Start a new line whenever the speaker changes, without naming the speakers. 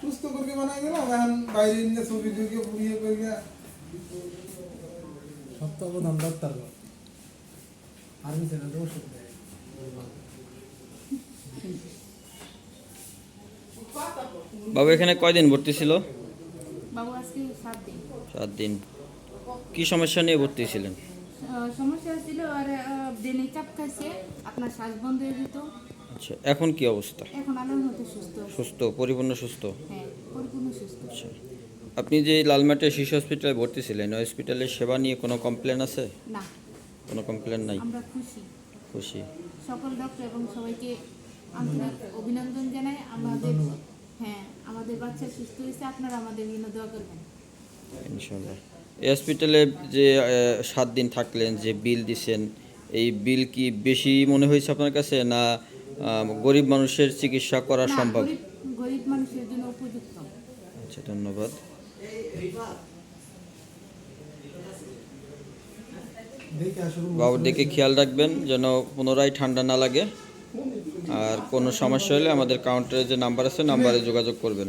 সুস্থ বানাই গেল এখন বাইরে নিয়ে ছবি পুড়িয়ে
সপ্তাহ ডাক্তার আর্মি ওষুধ দেয়
বাবু, এখানে কয়দিন ভর্তি ছিল?
বাবু আজকে সাত দিন।
সাত দিন। কি সমস্যা নিয়ে ভর্তি ছিলেন
সমস্যা হচ্ছিল আর ব্রেনে চাপ খাইছে আপনার শ্বাস বন্ধ হয়ে যেত।
আচ্ছা এখন কি অবস্থা?
এখন মতো সুস্থ।
সুস্থ পরিপূর্ণ সুস্থ?
হ্যাঁ পরিপূর্ণ সুস্থ।
আচ্ছা আপনি যে লালমাটিয়া শিশু হসপিটালে ভর্তি ছিলেন ওই হসপিটালের সেবা নিয়ে কোনো কমপ্লেন আছে?
না।
কোনো কমপ্লেন নাই?
আমরা খুশি।
খুশি।
সকল ডক্টর এবং সবাইকে আন্তরিক অভিনন্দন জানাই। সুস্থ হয়েছে আপনারা আমাদের জন্য দোয়া করবেন।
ইনশাল্লাহ এই হসপিটালে যে সাত দিন থাকলেন যে বিল দিছেন এই বিল কি বেশি মনে হয়েছে আপনার কাছে না গরিব মানুষের চিকিৎসা করা সম্ভব?
গরিব মানুষের জন্য উপযুক্ত।
আচ্ছা ধন্যবাদ। বাবুর দিকে খেয়াল রাখবেন যেন পুনরায় ঠান্ডা না লাগে। আর কোনো সমস্যা হলে আমাদের কাউন্টারে যে নাম্বার আছে নাম্বারে যোগাযোগ করবেন।